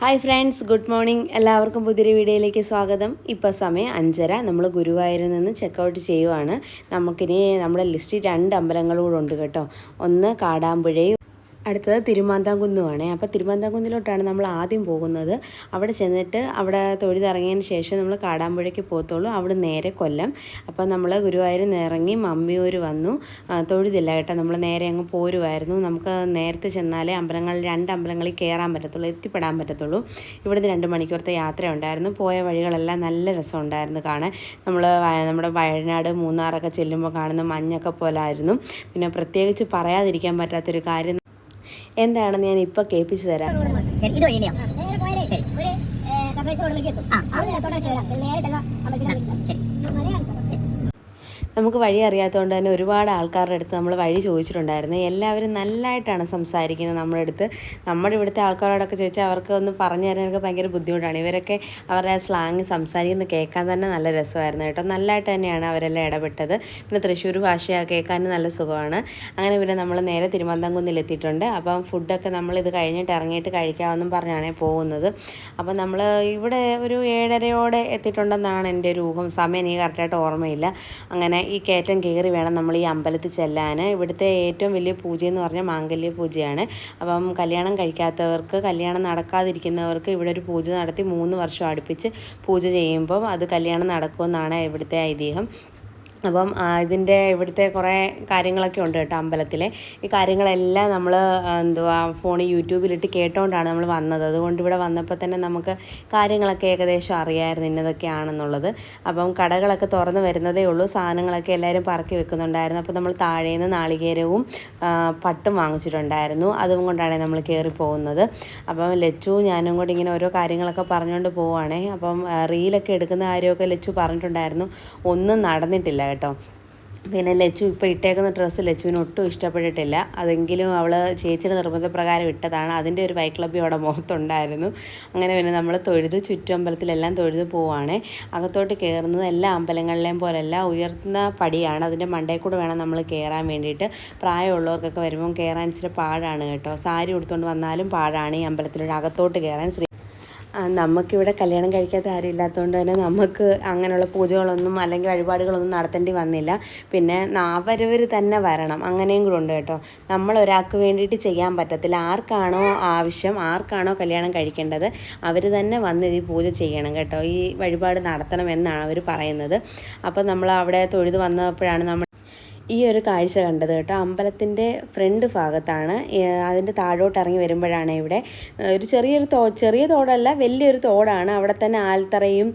Hi friends good morning. എല്ലാവർക്കും പുതിയൊരു വീഡിയോയിലേക്ക് സ്വാഗതം. ഇപ്പോൾ സമയം അഞ്ചര. നമ്മൾ ഗുരുവായൂരിൽ നിന്ന് ചെക്കൗട്ട് ചെയ്യുവാണ്. നമുക്കിനി നമ്മുടെ ലിസ്റ്റിൽ രണ്ട് അമ്പലങ്ങളും കൂടെ ഉണ്ട് കേട്ടോ. ഒന്ന് കാടാമ്പുഴയും അടുത്തത് തിരുമാന്താംകുന്നുമാണ് അപ്പോൾ തിരുമാന്താംകുന്നിലോട്ടാണ് നമ്മൾ ആദ്യം പോകുന്നത്. അവിടെ ചെന്നിട്ട് അവിടെ തൊഴുതിറങ്ങിയതിന് ശേഷം നമ്മൾ കാടാമ്പുഴയ്ക്ക് പോകത്തുള്ളൂ. അവിടെ നേരെ കൊല്ലം. അപ്പോൾ നമ്മൾ ഗുരുവായൂർ ഇറങ്ങി മമ്മിയൂർ വന്നു. തൊഴുതില്ല കേട്ടോ. നമ്മൾ നേരെ അങ്ങ് പോരുമായിരുന്നു നമുക്ക് നേരത്തെ ചെന്നാലേ അമ്പലങ്ങളിൽ രണ്ട് അമ്പലങ്ങളിൽ കയറാൻ പറ്റത്തുള്ളൂ എത്തിപ്പെടാൻ പറ്റത്തുള്ളൂ. ഇവിടുന്ന് രണ്ട് മണിക്കൂറത്തെ യാത്ര ഉണ്ടായിരുന്നു പോയ വഴികളെല്ലാം നല്ല രസമുണ്ടായിരുന്നു കാണാൻ. നമ്മൾ നമ്മുടെ വയനാട് മൂന്നാറൊക്കെ ചെല്ലുമ്പോൾ കാണുന്ന മഞ്ഞൊക്കെ പോലായിരുന്നു. പിന്നെ പ്രത്യേകിച്ച് പറയാതിരിക്കാൻ പറ്റാത്തൊരു കാര്യം എന്താണെന്ന് ഞാൻ ഇപ്പോൾ കേൾപ്പിച്ചു തരാം. ശരി ഇത് വഴിയിലെയോ ശരി ആ ശരി ശരി നമുക്ക് വഴി അറിയാത്തതുകൊണ്ട് തന്നെ ഒരുപാട് ആൾക്കാരുടെ അടുത്ത് നമ്മൾ വഴി ചോദിച്ചിട്ടുണ്ടായിരുന്നു. എല്ലാവരും നല്ലതായിട്ടാണ് സംസാരിക്കുന്നത് നമ്മുടെ അടുത്ത്. നമ്മുടെ ഇവിടുത്തെ ആൾക്കാരോടൊക്കെ ചോദിച്ചാൽ അവർക്ക് ഒന്ന് പറഞ്ഞു തരാനൊക്കെ ഭയങ്കര ബുദ്ധിമുട്ടാണ്. ഇവരൊക്കെ അവരുടെ സ്ലാങ് സംസാരിക്കുന്ന കേൾക്കാൻ തന്നെ നല്ല രസമായിരുന്നു കേട്ടോ. നല്ലതായിട്ട് തന്നെയാണ് അവരെല്ലാം ഇടപെട്ടത്. പിന്നെ തൃശ്ശൂർ ഭാഷ കേൾക്കാൻ നല്ല സുഖമാണ്. അങ്ങനെ പിന്നെ നമ്മൾ നേരെ തിരുവനന്തപുരത്തിൽ എത്തിയിട്ടുണ്ട്. അപ്പം ഫുഡൊക്കെ നമ്മൾ ഇത് കഴിഞ്ഞിട്ട് ഇറങ്ങിയിട്ട് കഴിക്കാമെന്നും പറഞ്ഞാണ് പോകുന്നത്. അപ്പം നമ്മൾ ഇവിടെ ഒരു ഏഴരയോടെ എത്തിയിട്ടുണ്ടെന്നാണ് എന്റെ ഒരു ഊഹം. സമയം എനിക്ക് കറക്റ്റായിട്ട് ഓർമ്മയില്ല. അങ്ങനെ ഈ കയറ്റം കയറി വേണം നമ്മൾ ഈ അമ്പലത്തിൽ ചെല്ലാൻ. ഇവിടുത്തെ ഏറ്റവും വലിയ പൂജ എന്ന് പറഞ്ഞാൽ മാംഗല്യ പൂജയാണ്. അപ്പം കല്യാണം കഴിക്കാത്തവർക്ക് കല്യാണം നടക്കാതിരിക്കുന്നവർക്ക് ഇവിടെ ഒരു പൂജ നടത്തി മൂന്ന് വർഷം അടുപ്പിച്ച് പൂജ ചെയ്യുമ്പം അത് കല്യാണം നടക്കുമെന്നാണ് ഇവിടുത്തെ ഐതിഹ്യം. അപ്പം ഇതിന്റെ ഇവിടുത്തെ കുറേ കാര്യങ്ങളൊക്കെ ഉണ്ട് കേട്ടോ അമ്പലത്തിലെ. ഈ കാര്യങ്ങളെല്ലാം നമ്മൾ എന്തുവാ ഫോണിൽ യൂട്യൂബിലിട്ട് കേട്ടോണ്ടാണ് നമ്മൾ വന്നത്. അതുകൊണ്ട് ഇവിടെ വന്നപ്പോൾ തന്നെ നമുക്ക് കാര്യങ്ങളൊക്കെ ഏകദേശം അറിയാമായിരുന്നു ഇന്നതൊക്കെയാണെന്നുള്ളത് അപ്പം കടകളൊക്കെ തുറന്ന് വരുന്നതേ ഉള്ളൂ. സാധനങ്ങളൊക്കെ എല്ലാവരും പറക്കി വെക്കുന്നുണ്ടായിരുന്നു. അപ്പോൾ നമ്മൾ താഴേന്ന് നാളികേരവും പട്ടും വാങ്ങിച്ചിട്ടുണ്ടായിരുന്നു. അതും കൊണ്ടാണ് നമ്മൾ കയറി പോകുന്നത്. അപ്പം ലച്ചു ഞാനും കൂടി ഇങ്ങനെ ഓരോ കാര്യങ്ങളൊക്കെ പറഞ്ഞുകൊണ്ട് പോവുകയാണേ അപ്പം റീലൊക്കെ എടുക്കുന്ന കാര്യമൊക്കെ ലച്ചു പറഞ്ഞിട്ടുണ്ടായിരുന്നു. ഒന്നും നടന്നിട്ടില്ല കേട്ടോ. പിന്നെ ലച്ചു ഇപ്പോൾ ഇട്ടേക്കുന്ന ഡ്രസ്സ് ലച്ചുവിന് ഒട്ടും ഇഷ്ടപ്പെട്ടിട്ടില്ല. അതെങ്കിലും അവൾ ചേച്ചിയുടെ നിർബന്ധപ്രകാരം ഇട്ടതാണ്. അതിന്റെ ഒരു വൈക്ലബ്യം അവിടെ മുഖത്തുണ്ടായിരുന്നു. അങ്ങനെ പിന്നെ നമ്മൾ തൊഴുത് ചുറ്റമ്പലത്തിലെല്ലാം തൊഴുത് പോവുകയാണ് അകത്തോട്ട് കയറുന്നത് എല്ലാ അമ്പലങ്ങളിലെയും പോലെയല്ല ഉയർന്ന പടിയാണ്. അതിന്റെ മണ്ടേ കൂടെ വേണം നമ്മൾ കയറാൻ വേണ്ടിയിട്ട്. പ്രായമുള്ളവർക്കൊക്കെ വരുമ്പം കയറാൻ ഇച്ചിരി പാടാണ് കേട്ടോ. സാരി ഉടുത്തുകൊണ്ട് വന്നാലും പാടാണ് ഈ അമ്പലത്തിലൂടെ അകത്തോട്ട് കയറാൻ. നമുക്കിവിടെ കല്യാണം കഴിക്കാത്ത ആരും ഇല്ലാത്തതുകൊണ്ട് തന്നെ നമുക്ക് അങ്ങനെയുള്ള പൂജകളൊന്നും അല്ലെങ്കിൽ വഴിപാടുകളൊന്നും നടത്തേണ്ടി വന്നില്ല. പിന്നെ അവരവർ തന്നെ വരണം. അങ്ങനെയും കൂടെ ഉണ്ട് കേട്ടോ. നമ്മൾ ഒരാൾക്ക് വേണ്ടിയിട്ട് ചെയ്യാൻ പറ്റത്തില്ല. ആർക്കാണോ ആവശ്യം ആർക്കാണോ കല്യാണം കഴിക്കേണ്ടത് അവർ തന്നെ വന്ന് ഈ പൂജ ചെയ്യണം കേട്ടോ. ഈ വഴിപാട് നടത്തണം എന്നാണ് അവർ പറയുന്നത്. അപ്പോൾ നമ്മൾ അവിടെ തൊഴുത് വന്നപ്പോഴാണ് നമ്മൾ ഈ ഒരു കാഴ്ച കണ്ടത് കേട്ടോ. അമ്പലത്തിന്റെ ഫ്രണ്ട് ഭാഗത്താണ്. അതിന്റെ താഴോട്ട് ഇറങ്ങി വരുമ്പോഴാണ് ഇവിടെ ഒരു ചെറിയൊരു തോ ചെറിയ തോടല്ല വലിയൊരു തോടാണ്. അവിടെ തന്നെ ആൽത്തറയും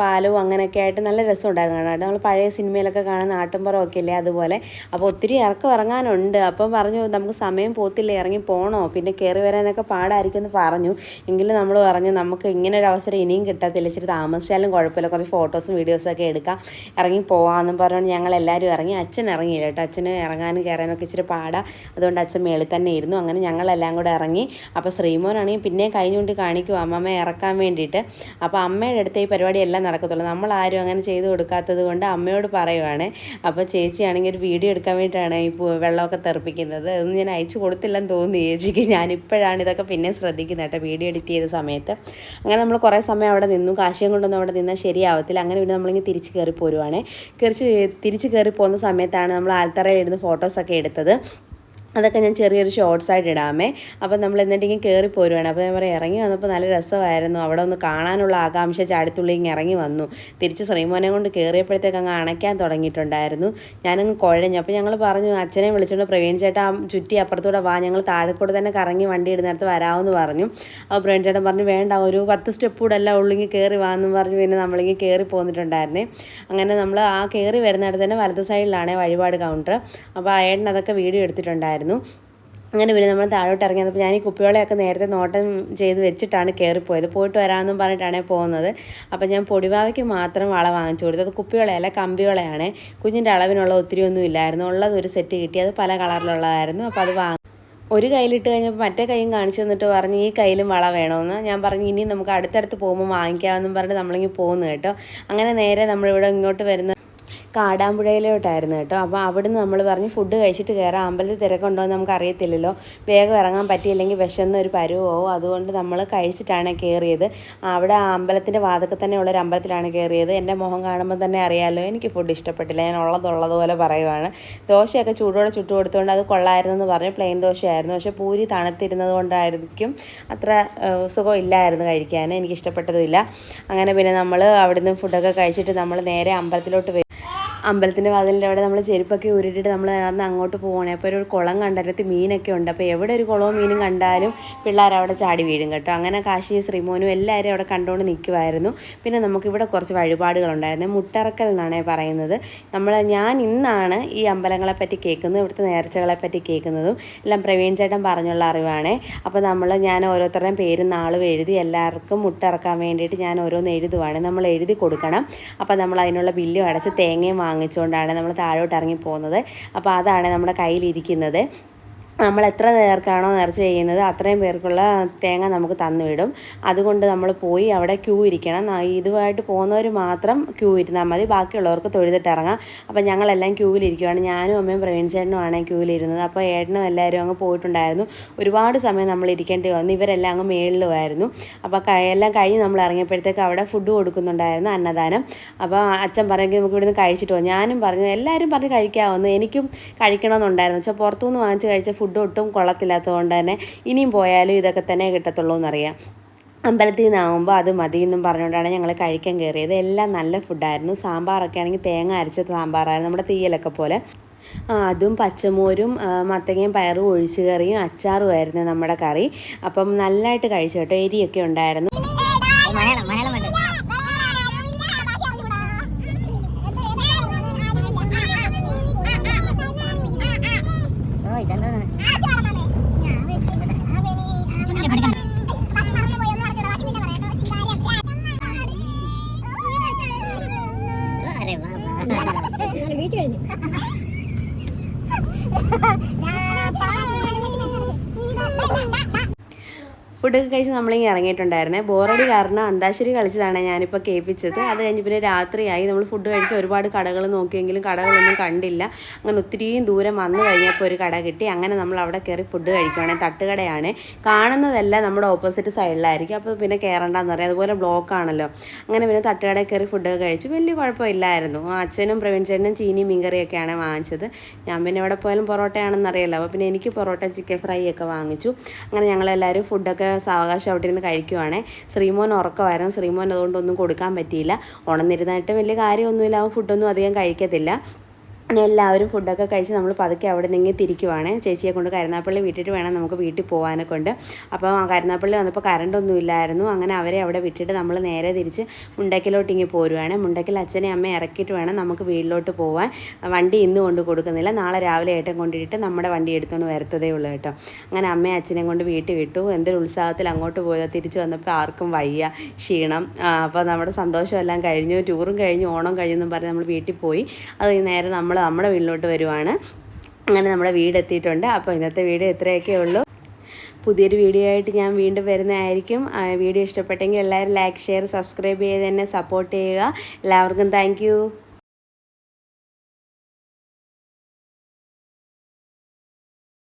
പാലവും അങ്ങനെയൊക്കെ ആയിട്ട് നല്ല രസമുണ്ടായിരുന്നു കാണാൻ. നമ്മൾ പഴയ സിനിമയിലൊക്കെ കാണുന്ന ആട്ടുംപുറം ഒക്കെ ഇല്ലേ അതുപോലെ. അപ്പോൾ ഒത്തിരി ഇറക്കം ഇറങ്ങാനുണ്ട്. അപ്പം പറഞ്ഞു നമുക്ക് സമയം പോത്തില്ല ഇറങ്ങി പോകണോ പിന്നെ കയറി വരാനൊക്കെ പാടായിരിക്കും എന്ന് പറഞ്ഞു. എങ്കിലും നമ്മൾ പറഞ്ഞു നമുക്ക് ഇങ്ങനെ ഒരു അവസരം ഇനിയും കിട്ടത്തില്ല. ഇച്ചിരി താമസിച്ചാലും കുഴപ്പമില്ല. കുറച്ച് ഫോട്ടോസും വീഡിയോസൊക്കെ എടുക്കാം. ഇറങ്ങി പോകാമെന്നും പറഞ്ഞു ഞങ്ങൾ എല്ലാവരും ഇറങ്ങി. അച്ഛൻ ഇറങ്ങിയില്ല കേട്ടോ. അച്ഛന് ഇറങ്ങാനും കയറാനൊക്കെ ഇച്ചിരി പാടാ. അതുകൊണ്ട് അച്ഛൻ മേളിൽ തന്നെ ഇരുന്നു. അങ്ങനെ ഞങ്ങളെല്ലാം കൂടെ ഇറങ്ങി. അപ്പോൾ ശ്രീമോനാണെങ്കിൽ പിന്നെയും കഴിഞ്ഞുകൊണ്ട് കാണിക്കും അമ്മമ്മ ഇറക്കാൻ വേണ്ടിയിട്ട്. അപ്പോൾ അമ്മയുടെ അടുത്ത് ഈ പരിപാടി എല്ലാം നടക്കത്തുള്ളൂ. നമ്മൾ ആരും അങ്ങനെ ചെയ്ത് കൊടുക്കാത്തത് കൊണ്ട് അമ്മയോട് പറയുവാണ്. അപ്പോൾ ചേച്ചിയാണെങ്കിൽ ഒരു വീഡിയോ എടുക്കാൻ വേണ്ടിയിട്ടാണ് ഈ വെള്ളമൊക്കെ തെറിപ്പിക്കുന്നത്. അതൊന്നും ഞാൻ അയച്ചു കൊടുത്തില്ലെന്ന് തോന്നി ചേച്ചിക്ക്. ഞാനിപ്പോഴാണ് ഇതൊക്കെ പിന്നെ ശ്രദ്ധിക്കുന്നത് കേട്ടോ വീഡിയോ എഡിറ്റ് ചെയ്ത സമയത്ത്. അങ്ങനെ നമ്മൾ കുറേ സമയം അവിടെ നിന്നു. കാശിയം കൊണ്ടൊന്നും അവിടെ നിന്നാൽ ശരിയാവത്തില്ല. അങ്ങനെ പിന്നെ നമ്മളിങ്ങനെ തിരിച്ച് കയറി പോരുവാണേ. തിരിച്ച് തിരിച്ച് കയറി പോകുന്ന സമയത്താണ് നമ്മൾ ആൽത്തറയിൽ ഇരുന്ന് ഫോട്ടോസൊക്കെ എടുത്തത്. അതൊക്കെ ഞാൻ ചെറിയൊരു ഷോർട്സ് ആയിട്ട് ഇടാമേ. അപ്പം നമ്മൾ എന്നിട്ടിങ്ങനെ കയറി പോരുവാണ്. അപ്പോൾ ഞാൻ പറയാം ഇറങ്ങി വന്നപ്പോൾ നല്ല രസമായിരുന്നു. അവിടെ ഒന്ന് കാണാനുള്ള ആകാംക്ഷ ചാടിത്തുള്ളി ഇങ്ങനെ ഇറങ്ങി വന്നു. തിരിച്ച് ശ്രീമോനെ കൊണ്ട് കയറിയപ്പോഴത്തേക്ക് അങ്ങ് അണയ്ക്കാൻ തുടങ്ങിയിട്ടുണ്ടായിരുന്നു. ഞാനങ്ങ് കുഴഞ്ഞു. അപ്പോൾ ഞങ്ങൾ പറഞ്ഞു അച്ഛനെ വിളിച്ചുകൊണ്ട് പ്രവീൺ ചേട്ടാ ചുറ്റി അപ്പുറത്തൂടെ വാ. ഞങ്ങൾ താഴെക്കൂടെ തന്നെ കറങ്ങി വണ്ടി ഇടുന്നിടത്ത് വരാമെന്ന് പറഞ്ഞു. അപ്പോൾ പ്രവീൺ ചേട്ടൻ പറഞ്ഞു വേണ്ട ഒരു പത്ത് സ്റ്റെപ്പ് കൂടെ അല്ല ഉള്ളിങ്ങി കയറി വാന്ന് പറഞ്ഞു പിന്നെ നമ്മളിങ്ങനെ കയറി പോന്നിട്ടുണ്ടായിരുന്നേ. അങ്ങനെ നമ്മൾ ആ കയറി വരുന്നിടത്ത് തന്നെ വലത് സൈഡിലാണ് വഴിപാട് കൗണ്ടർ അപ്പോൾ ആ ഏട്ടൻ അതൊക്കെ വീഡിയോ എടുത്തിട്ടുണ്ടായിരുന്നു. അങ്ങനെ പിന്നെ നമ്മൾ താഴോട്ട് ഇറങ്ങി വന്നപ്പോൾ ഞാൻ ഈ കുപ്പിവളയൊക്കെ നേരത്തെ നോട്ടം ചെയ്ത് വെച്ചിട്ടാണ് കയറിപ്പോയത് പോയിട്ട് വരാമെന്നും പറഞ്ഞിട്ടാണ് പോകുന്നത്. അപ്പോൾ ഞാൻ പൊടിവാവയ്ക്ക് മാത്രം വള വാങ്ങിച്ചു കൊടുത്തു. അത് കുപ്പിവളയല്ല കമ്പിവളയാണ് കുഞ്ഞിന്റെ അളവിനുള്ള ഒത്തിരി ഒന്നും ഇല്ലായിരുന്നു. ഉള്ളത് ഒരു സെറ്റ് കിട്ടി. അത് പല കളറിലുള്ളതായിരുന്നു. അപ്പോൾ അത് വാങ്ങി. ഒരു കയ്യിലിട്ട് കഴിഞ്ഞപ്പോൾ മറ്റേ കൈയും കാണിച്ചു തന്നിട്ട് പറഞ്ഞു ഈ കയ്യിലും വള വേണമെന്ന് ഞാൻ പറഞ്ഞു ഇനി നമുക്ക് അടുത്തടുത്ത് പോകുമ്പോൾ വാങ്ങിക്കാമെന്നും പറഞ്ഞിട്ട് നമ്മളിങ്ങനെ പോകുന്നു കേട്ടോ. അങ്ങനെ നേരെ നമ്മളിവിടെ ഇങ്ങോട്ട് വരുന്ന കാടാമ്പുഴയിലോട്ടായിരുന്നു കേട്ടോ. അപ്പോൾ അവിടുന്ന് നമ്മൾ പറഞ്ഞ് ഫുഡ് കഴിച്ചിട്ട് കയറാം. അമ്പലത്തിൽ തിരക്കുണ്ടോ എന്ന് നമുക്ക് അറിയത്തില്ലല്ലോ. വേഗം ഇറങ്ങാൻ പറ്റിയില്ലെങ്കിൽ വിശന്ന ഒരു പരുവോ അതുകൊണ്ട് നമ്മൾ കഴിച്ചിട്ടാണ് കയറിയത്. അവിടെ അമ്പലത്തിന്റെ വാതക്കെ തന്നെ ഉള്ളൊരു അമ്പലത്തിലാണ് കയറിയത്. എന്റെ മുഖം കാണുമ്പോൾ തന്നെ അറിയാമല്ലോ എനിക്ക് ഫുഡ് ഇഷ്ടപ്പെട്ടില്ല. ഞാൻ ഉള്ളതുള്ളതുപോലെ പറയുവാണ്. ദോശയൊക്കെ ചൂടോടെ ചുട്ടു കൊടുത്തുകൊണ്ട് അത് കൊള്ളായിരുന്നു എന്ന് പറഞ്ഞു. പ്ലെയിൻ ദോശയായിരുന്നു. പക്ഷേ പൂരി തണുത്തിരുന്നത് കൊണ്ടായിരിക്കും അത്ര സുഖമില്ലായിരുന്നു കഴിക്കാൻ. എനിക്ക് ഇഷ്ടപ്പെട്ടതുമില്ല അങ്ങനെ പിന്നെ നമ്മൾ അവിടുന്ന് ഫുഡൊക്കെ കഴിച്ചിട്ട് നമ്മൾ നേരെ അമ്പലത്തിലോട്ട് അമ്പലത്തിന്റെ വാതിലിന്റെ അവിടെ നമ്മൾ ചെരുപ്പൊക്കെ ഉരുട്ടിട്ട് നമ്മൾ നടന്ന് അങ്ങോട്ട് പോകണേ അപ്പോൾ ഒരു കുളം കണ്ടതിനകത്ത് മീനൊക്കെ ഉണ്ട്. അപ്പോൾ എവിടെ ഒരു കുളവും മീനും കണ്ടാലും പിള്ളേർ അവിടെ ചാടി വീഴും കേട്ടോ. അങ്ങനെ കാശി ശ്രീമോനും എല്ലാവരും അവിടെ കണ്ടുകൊണ്ട് നിൽക്കുമായിരുന്നു പിന്നെ നമുക്കിവിടെ കുറച്ച് വഴിപാടുകളുണ്ടായിരുന്നു മുട്ടറക്കൽ എന്നാണ് പറയുന്നത്. നമ്മൾ ഞാൻ ഇന്നാണ് ഈ അമ്പലങ്ങളെ പറ്റി കേൾക്കുന്നത് ഇവിടുത്തെ നേർച്ചകളെ പറ്റി കേൾക്കുന്നതും എല്ലാം പ്രവീൺ ചേട്ടൻ പറഞ്ഞുള്ള അറിവാണേ. അപ്പോൾ നമ്മൾ ഞാൻ ഓരോരുത്തരുടെയും പേരും നാളും എഴുതി എല്ലാവർക്കും മുട്ടറക്കാൻ വേണ്ടിയിട്ട് ഞാൻ ഓരോന്ന് എഴുതുവാണ്. നമ്മൾ എഴുതി കൊടുക്കണം. അപ്പോൾ നമ്മൾ അതിനുള്ള ബില്ലും അടച്ച് തേങ്ങയും വാങ്ങിച്ചുകൊണ്ടാണ് നമ്മൾ താഴോട്ട് ഇറങ്ങി പോകുന്നത്. അപ്പോൾ അതാണ് നമ്മുടെ കയ്യിലിരിക്കുന്നത്. നമ്മൾ എത്ര നേർക്കാണോ നേർച്ച ചെയ്യുന്നത് അത്രയും പേർക്കുള്ള തേങ്ങ നമുക്ക് തന്നുവിടും. അതുകൊണ്ട് നമ്മൾ പോയി അവിടെ ക്യൂ ഇരിക്കണം. ഇതുമായിട്ട് പോകുന്നവർ മാത്രം ക്യൂ ഇരുന്നാൽ മതി. ബാക്കിയുള്ളവർക്ക് തൊഴുതിട്ട് ഇറങ്ങാം. അപ്പോൾ ഞങ്ങളെല്ലാം ക്യൂവിലിരിക്കുവാണ് ഞാനും അമ്മയും പ്രവീൺ ആണ് ക്യൂവിലിരുന്നത് അപ്പോൾ ഏട്ടനും എല്ലാവരും അങ്ങ് പോയിട്ടുണ്ടായിരുന്നു. ഒരുപാട് സമയം നമ്മൾ ഇരിക്കേണ്ടി വന്നു. ഇവരെല്ലാം അങ്ങ് മേളിലുമായിരുന്നു അപ്പോൾ എല്ലാം കഴിഞ്ഞ് നമ്മൾ ഇറങ്ങിയപ്പോഴത്തേക്ക് അവിടെ ഫുഡ് കൊടുക്കുന്നുണ്ടായിരുന്നു അന്നദാനം. അപ്പോൾ അച്ഛൻ പറഞ്ഞെങ്കിൽ നമുക്ക് ഇവിടുന്ന് കഴിച്ചിട്ട് പോകും ഞാനും പറഞ്ഞു എല്ലാവരും പറഞ്ഞ് കഴിക്കാമെന്ന്. എനിക്കും കഴിക്കണമെന്നുണ്ടായിരുന്നു. പക്ഷേ പുറത്തുനിന്ന് വാങ്ങിച്ച് കഴിച്ച ഫുഡ് ഒട്ടും കൊള്ളത്തില്ലാത്തതുകൊണ്ട് തന്നെ ഇനിയും പോയാലും ഇതൊക്കെ തന്നെ കിട്ടത്തുള്ളൂ എന്നറിയാം അമ്പലത്തിൽ നിന്നാകുമ്പോൾ അത് മതി എന്നും പറഞ്ഞുകൊണ്ടാണ് ഞങ്ങൾ കഴിക്കാൻ കയറിയത്. എല്ലാം നല്ല ഫുഡായിരുന്നു. സാമ്പാറൊക്കെ ആണെങ്കിൽ തേങ്ങ അരച്ച സാമ്പാറായിരുന്നു നമ്മുടെ തീയലൊക്കെ പോലെ. അതും പച്ചമോരും മത്തങ്ങയും പയറും ഒഴിച്ചു കറിയും അച്ചാറും ആയിരുന്നു നമ്മുടെ കറി. അപ്പം നല്ലതായിട്ട് കഴിച്ചു കേട്ടോ. എരിയൊക്കെ ഉണ്ടായിരുന്നു. വീട്ടിൽ കഴിഞ്ഞു ഫുഡൊക്കെ കഴിച്ച് നമ്മളിങ്ങനെ ഇറങ്ങിയിട്ടുണ്ടായിരുന്നേ. ബോറടി കാരണം അന്താശ്ശേരി കളിച്ചതാണ് ഞാനിപ്പോൾ കേൾപ്പിച്ചത്. അത് കഴിഞ്ഞ് പിന്നെ രാത്രിയായി. നമ്മൾ ഫുഡ് കഴിച്ച് ഒരുപാട് കടകൾ നോക്കിയെങ്കിലും കടകളൊന്നും കണ്ടില്ല. അങ്ങനെ ഒത്തിരിയും ദൂരം വന്നു കഴിഞ്ഞപ്പോൾ ഒരു കട കിട്ടി. അങ്ങനെ നമ്മൾ അവിടെ കയറി ഫുഡ് കഴിക്കുവാണെങ്കിൽ തട്ടുകടയാണ്. കാണുന്നതല്ല നമ്മുടെ ഓപ്പോസിറ്റ് സൈഡിലായിരിക്കും. അപ്പോൾ പിന്നെ കയറണ്ടെന്ന് പറയാം. അതുപോലെ ബ്ലോക്ക് ആണല്ലോ. അങ്ങനെ പിന്നെ തട്ടുകടയിൽ കയറി ഫുഡൊക്കെ കഴിച്ചു വലിയ കുഴപ്പമില്ലായിരുന്നു. അച്ഛനും പ്രവീൺ ചേട്ടനും ചീനിയും മീൻകറിയൊക്കെയാണ് വാങ്ങിച്ചത്. ഞാൻ പിന്നെ എവിടെ പോയാലും പൊറോട്ടയാണെന്നറിയില്ല അപ്പോൾ പിന്നെ എനിക്ക് പൊറോട്ട ചിക്കൻ ഫ്രൈ ഒക്കെ വാങ്ങിച്ചു. അങ്ങനെ ഞങ്ങളെല്ലാവരും ഫുഡൊക്കെ സാവകാശം അവിടെ ഇരുന്ന് കഴിക്കുവാണേ. ശ്രീമോൻ ഉറക്കമായിരുന്നു. ശ്രീമോൻ അതുകൊണ്ടൊന്നും കൊടുക്കാൻ പറ്റിയില്ല. ഉണർന്നിരുന്നായിട്ട് വലിയ കാര്യമൊന്നുമില്ല. അവൻ ഫുഡൊന്നും അധികം കഴിക്കത്തില്ല. എല്ലാവരും ഫുഡൊക്കെ കഴിച്ച് നമ്മൾ പതുക്കെ അവിടെ നിന്ന് തിരിക്കുവാണ്. ചേച്ചിയെ കൊണ്ട് കരുനാപ്പള്ളി വിട്ടിട്ട് വേണം നമുക്ക് വീട്ടിൽ പോകാനെ കൊണ്ട്. അപ്പോൾ ആ കരുനാപ്പള്ളി വന്നപ്പോൾ കറണ്ടൊന്നും ഇല്ലായിരുന്നു. അങ്ങനെ അവരെ അവിടെ വിട്ടിട്ട് നമ്മൾ നേരെ തിരിച്ച് മുണ്ടക്കിലോട്ട് ഇങ്ങനെ പോരുവാണ്. മുണ്ടക്കിൽ അച്ഛനെ അമ്മയെ ഇറക്കിയിട്ട് വേണം നമുക്ക് വീട്ടിലോട്ട് പോകാൻ വണ്ടി ഇന്ന് കൊണ്ട് കൊടുക്കുന്നില്ല. നാളെ രാവിലെ ഏട്ടൻ കൊണ്ടിട്ട് നമ്മുടെ വണ്ടി എടുത്തുകൊണ്ട് വരത്തതേ ഉള്ളൂ കേട്ടോ. അങ്ങനെ അമ്മയും അച്ഛനെയും കൊണ്ട് വീട്ടിൽ വിട്ടു. എന്തൊരു ഉത്സാഹത്തിൽ അങ്ങോട്ട് പോയത്. തിരിച്ച് വന്നപ്പോൾ ആർക്കും വയ്യ ക്ഷീണം. അപ്പോൾ നമ്മുടെ സന്തോഷമെല്ലാം കഴിഞ്ഞു. ടൂറും കഴിഞ്ഞു ഓണം കഴിഞ്ഞെന്നും പറഞ്ഞ് നമ്മൾ വീട്ടിൽ പോയി. അത് നേരെ നമ്മൾ നമ്മുടെ വീട്ടിലോട്ട് വരുവാണ്. അങ്ങനെ നമ്മുടെ വീട് എത്തിയിട്ടുണ്ട്. അപ്പോൾ ഇന്നത്തെ വീട് ഇത്രയൊക്കെ ഉള്ളൂ. പുതിയൊരു വീഡിയോ ആയിട്ട് ഞാൻ വീണ്ടും വരുന്നതായിരിക്കും. വീഡിയോ ഇഷ്ടപ്പെട്ടെങ്കിൽ എല്ലാവരും ലൈക്ക് ഷെയർ സബ്സ്ക്രൈബ് ചെയ്ത് തന്നെ സപ്പോർട്ട് ചെയ്യുക. എല്ലാവർക്കും താങ്ക്